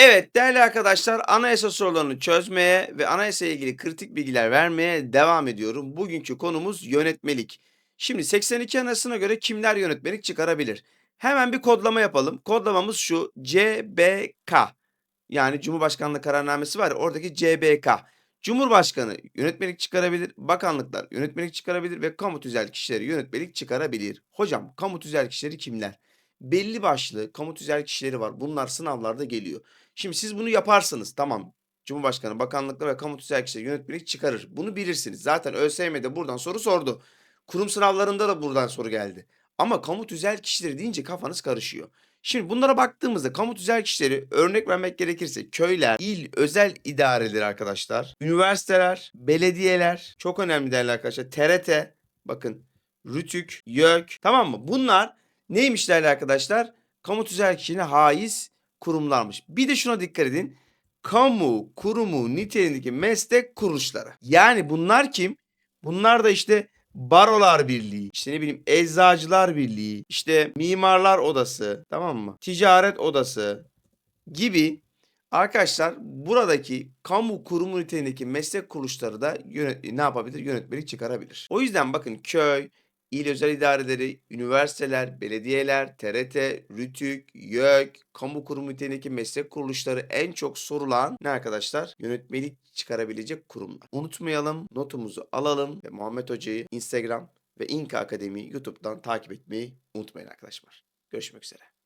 Evet değerli arkadaşlar anayasa sorularını çözmeye ve anayasa ile ilgili kritik bilgiler vermeye devam ediyorum. Bugünkü konumuz yönetmelik. Şimdi 82 anayasasına göre kimler yönetmelik çıkarabilir? Hemen bir kodlama yapalım. Kodlamamız şu CBK yani Cumhurbaşkanlığı kararnamesi var ya oradaki CBK. Cumhurbaşkanı yönetmelik çıkarabilir, bakanlıklar yönetmelik çıkarabilir ve kamu tüzel kişileri yönetmelik çıkarabilir. Hocam kamu tüzel kişileri kimler? Belli başlı kamu tüzel kişileri var. Bunlar sınavlarda geliyor. Şimdi siz bunu yaparsınız tamam. Cumhurbaşkanı, bakanlıklar ve kamu tüzel kişileri yönetmelik çıkarır. Bunu bilirsiniz. Zaten ÖSYM'de buradan soru sordu. Kurum sınavlarında da buradan soru geldi. Ama kamu tüzel kişileri deyince kafanız karışıyor. Şimdi bunlara baktığımızda kamu tüzel kişileri örnek vermek gerekirse köyler, il, özel idareleri arkadaşlar, üniversiteler, belediyeler çok önemli değerli arkadaşlar. TRT, bakın RÜTÜK, YÖK tamam mı? Bunlar neymiş değerli arkadaşlar? Kamu tüzel kişiliğine haiz kurumlarmış. Bir de şuna dikkat edin. Kamu kurumu niteliğindeki meslek kuruluşları. Yani bunlar kim? Bunlar da işte Barolar Birliği, işte ne bileyim Eczacılar Birliği, işte Mimarlar Odası, tamam mı? Ticaret Odası gibi arkadaşlar buradaki kamu kurumu niteliğindeki meslek kuruluşları da yönet- ne yapabilir? Yönetmelik çıkarabilir. O yüzden bakın köy, il özel idareleri, üniversiteler, belediyeler, TRT, RÜTÜK, YÖK, kamu kurumu niteliğindeki meslek kuruluşları en çok sorulan ne arkadaşlar? Yönetmelik çıkarabilecek kurumlar. Unutmayalım, notumuzu alalım ve Muhammed Hoca'yı Instagram ve İnka Akademi YouTube'dan takip etmeyi unutmayın arkadaşlar. Görüşmek üzere.